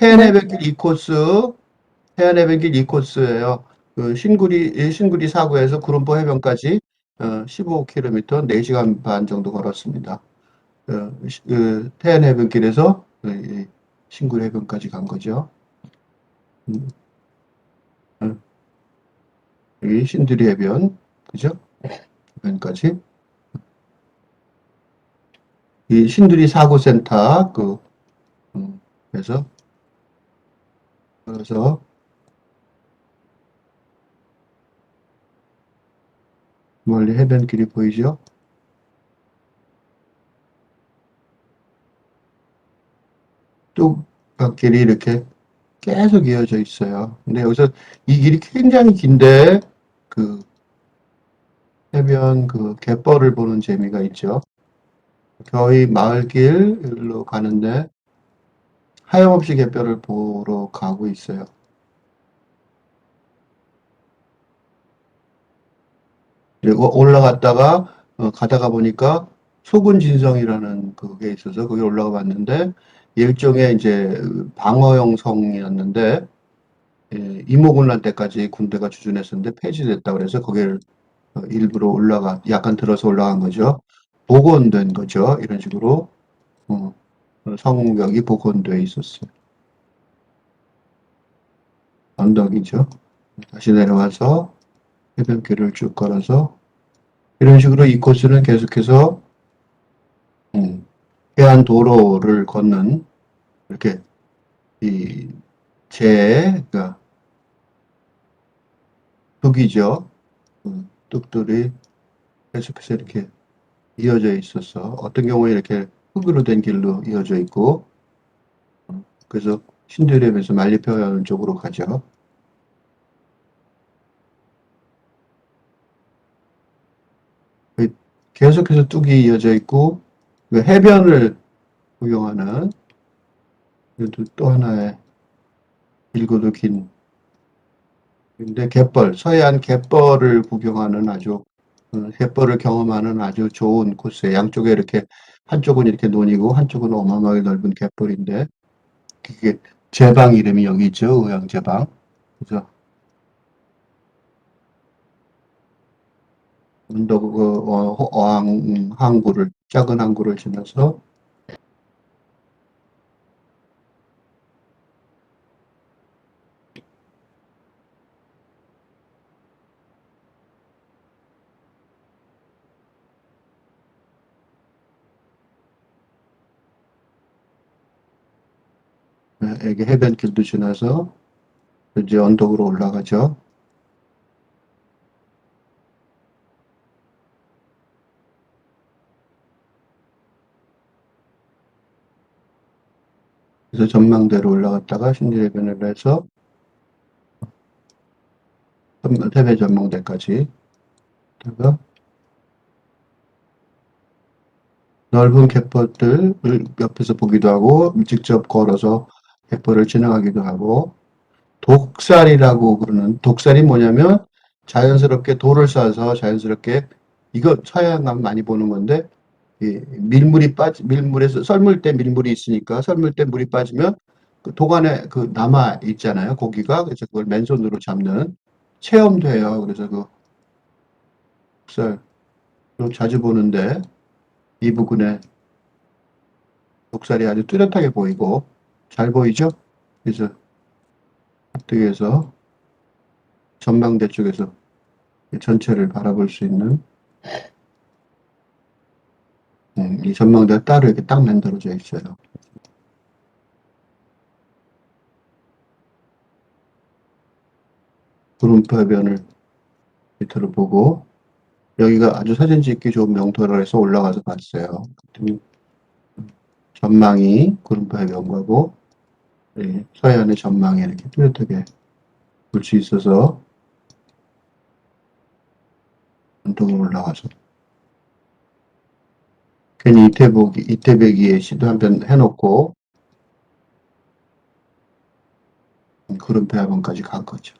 태안해변길 2코스, 태안해변길 2코스예요. 그 신구리 신구리 사구에서 구름포 해변까지 어, 15km 4시간 반 정도 걸었습니다. 어, 시- 그이 신구리 해변까지 간 거죠. 음. 어. 여기 신두리 해변, 그죠? 해변까지. 이 신두리 사고센터 그 음, 그래서 그래서 멀리 해변 길이 보이죠? 뚝갓길이 이렇게 계속 이어져 있어요. 근데 여기서 이 길이 굉장히 긴데 그 해변 그 갯벌을 보는 재미가 있죠. 거의 마을길로 가는데 하염없이 갯벌을 보러 가고 있어요. 그리고 올라갔다가 어, 가다가 보니까 소군 진성이라는 그게 있어서 거기 올라가 봤는데 일종의 이제 방어용 성이었는데 예, 이모군란 때까지 군대가 주둔했었는데 폐지됐다 그래서 거기를 어, 일부러 올라가 약간 들어서 올라간 거죠. 복원된 거죠. 이런 식으로 어, 성벽이 복원돼 있었어요. 언덕이죠. 다시 내려와서 해변길을 쭉 걸어서 이런 식으로 이 코스는 계속해서 음, 해안 도로를 걷는 이렇게 이제 그러니까 뚝이죠. 그 뚝들이 계속해서 이렇게 이어져 있어서 어떤 경우에 이렇게 흙으로 된 길로 이어져 있고 어, 그래서 신들랩에서 만리평양 쪽으로 가죠. 그 계속해서 뚝이 이어져 있고 그 해변을 구경하는 또 하나의 길고도 긴 근데 갯벌 서해안 갯벌을 구경하는 아주 어, 갯벌을 경험하는 아주 좋은 코스에 양쪽에 이렇게 한쪽은 이렇게 논이고 한쪽은 어마어마하게 넓은 갯벌인데 그게 제방 이름이 여기 있죠 의왕제방. 그죠? 언덕 그 어, 어항 항구를 작은 항구를 지나서 네, 여기 해변길도 지나서 이제 언덕으로 올라가죠. 그래서 전망대로 올라갔다가 신지해변을 해서 태배 전망대까지 다가 넓은 갯벌들을 옆에서 보기도 하고 직접 걸어서 갯벌을 지나가기도 하고 독살이라고 그러는 독살이 뭐냐면 자연스럽게 돌을 싸서 자연스럽게 이거 가면 많이 보는 건데 이 밀물이 빠지 밀물에서 썰물 때 밀물이 있으니까 썰물 때 물이 빠지면 그 도관에 그 남아 있잖아요 고기가. 그래서 그걸 맨손으로 잡는 체험도 해요. 그래서 그 독살 자주 보는데 이 부근에 독살이 아주 뚜렷하게 보이고 잘 보이죠? 그래서 어떻게 해서 전망대 쪽에서 이 전체를 바라볼 수 있는 음, 이 전망대가 따로 이렇게 딱 만들어져 있어요. 구름포 해변을 밑으로 보고 여기가 아주 사진 찍기 좋은 명토라 해서 올라가서 봤어요. 전망이 구름포 해변가고 예, 서해안의 전망이 이렇게 뚜렷하게 볼 수 있어서 언덕으로 올라가서 괜히 이태복이 이태배기에 시도 한번 해놓고 구름포 해변까지 간 거죠.